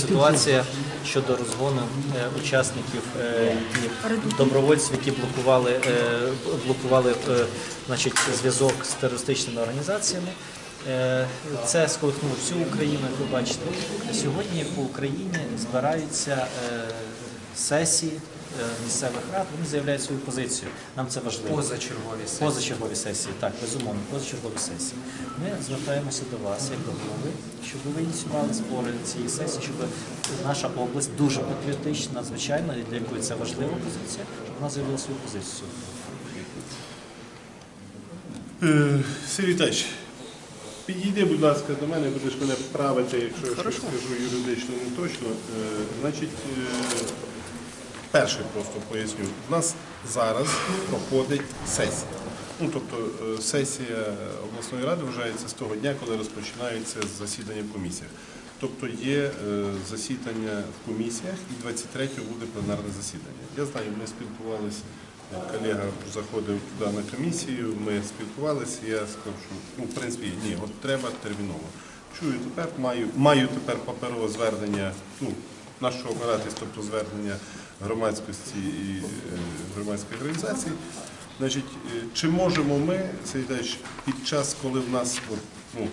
Ситуація щодо розгону е, учасників, е, добровольців, які блокували, е, блокували значить, зв'язок з терористичними організаціями. Це сколихнуло всю Україну, як ви бачите. Сьогодні по Україні збираються сесії місцевих рад, вони заявляють свою позицію. Нам це важливо. Позачергові сесії. Позачергові сесії, так, безумовно, позачергові сесії. Ми звертаємося до вас, як до голови, щоб ви ініціювали збори цієї сесії, щоб наша область дуже патріотична, надзвичайно, і для якої це важлива позиція, щоб вона заявила свою позицію. Е, Сергій Віталійович, підійди, будь ласка, до мене, будеш мене правити, якщо я щось скажу юридично не точно. Е, Значить, е, перше просто поясню. У нас зараз проходить сесія. Ну, тобто е, сесія обласної ради вважається з того дня, коли розпочинаються засідання в комісіях. Тобто є е, засідання в комісіях і 23-го буде пленарне засідання. Я знаю, ми спілкувалися, е, колега заходив туди на комісію, ми спілкувалися, я сказав, що ну, в принципі, ні, от треба терміново. Чую тепер, маю, маю тепер паперове звернення, ну, на що опиратись, тобто звернення громадськості і е, громадських організацій. Значить, е, чи можемо ми, Сергій під час, коли в нас ну,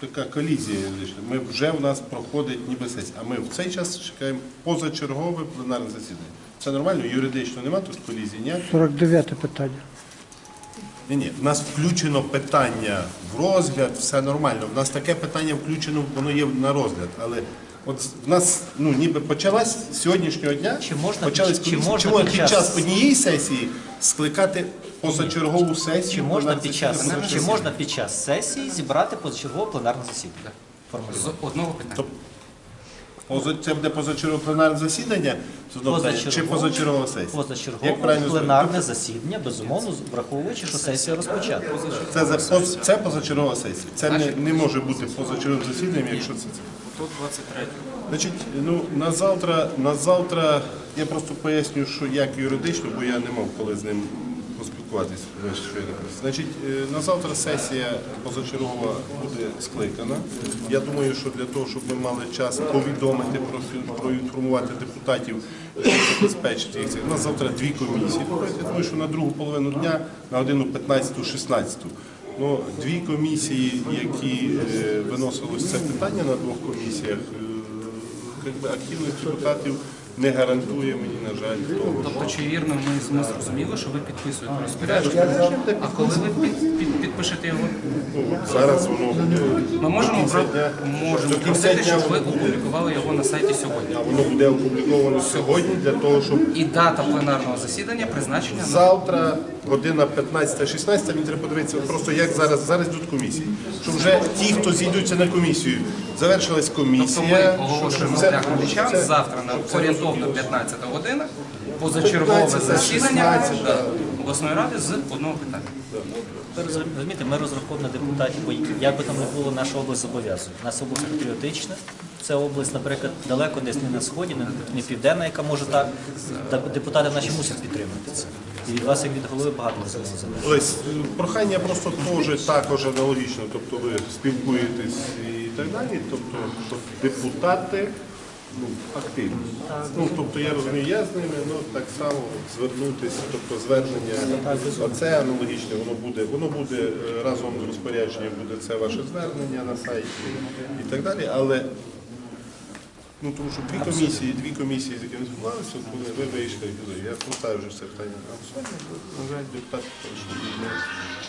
така колізія, ми вже в нас проходить ніби сесія, а ми в цей час чекаємо позачергове пленарне засідання. Це нормально, юридично немає тут колізії, ні? 49 питання. Ні, ні, в нас включено питання в розгляд, все нормально. В нас таке питання включено, воно є на розгляд. Але от в нас ну ніби почалась з сьогоднішнього дня. Чи можна почались під- чи комісії. можна Чому під під час- час однієї сесії скликати позачергову сесію? Чи можна під час, засідання? чи можна під час сесії зібрати позачергове пленарне засідання? З одного питання. Тобто Це буде позачергове пленарне засідання з чи позачергова сесія? Позачергове пленарне засідання, безумовно, враховуючи, що сесія розпочата. Це, це позачергова сесія. Це не, не може бути позачерговим засіданням, якщо це це. Тут 23. Значить, ну на завтра, на завтра я просто поясню, що як юридично, бо я не мав коли з ним щойно просили. Значить, е, на завтра сесія позачергова буде скликана. Я думаю, що для того, щоб ми мали час повідомити, про- проінформувати депутатів, щоб забезпечити їх. У нас завтра дві комісії. Я думаю, що на другу половину дня, на годину 15-16. Ну, дві комісії, які е, виносилось це питання на двох комісіях, е, активних депутатів не гарантує мені, на жаль, того. Тобто, чи вірно ми, ми зрозуміли, що ви підписуєте розпорядження, а коли ви під, під, підпишете його? Ну, зараз воно Ми можемо, про- можемо До кінця просити, дня щоб ви опублікували його на сайті сьогодні. а воно буде опубліковано сьогодні для того, щоб І дата пленарного засідання призначення на завтра година 15-16, мені треба подивитися просто як зараз, зараз йдуть комісії. Щоб вже ті, хто зійдуться на комісію, завершилась Тобто комісія. ми оголошуємо це- для це- завтра на орієнтовно 15 година позачергове 15, засідання 16, да, обласної ради з одного питання. Ви розумієте, ми розраховуємо на депутатів, бо як би там не було, наша область зобов'язує. Наша область патріотична. Це область, наприклад, далеко десь не на сході, не, південна, яка може так. Та депутати наші мусять підтримати це. І від вас, як від голови, багато. Тобто прохання просто теж також аналогічно, тобто ви спілкуєтесь і так далі, тобто щоб депутати ну, активні. Ну, тобто я розумію, я з ними, ну так само звернутися, тобто звернення, оце аналогічне, воно буде, воно буде разом з розпорядженням, буде це ваше звернення на сайті і так далі, але Ну, тому що дві комісії, дві комісії, з якими спілкувалися, коли ви вийшли, я поставив вже це питання. На голосування, на жаль, депутати теж не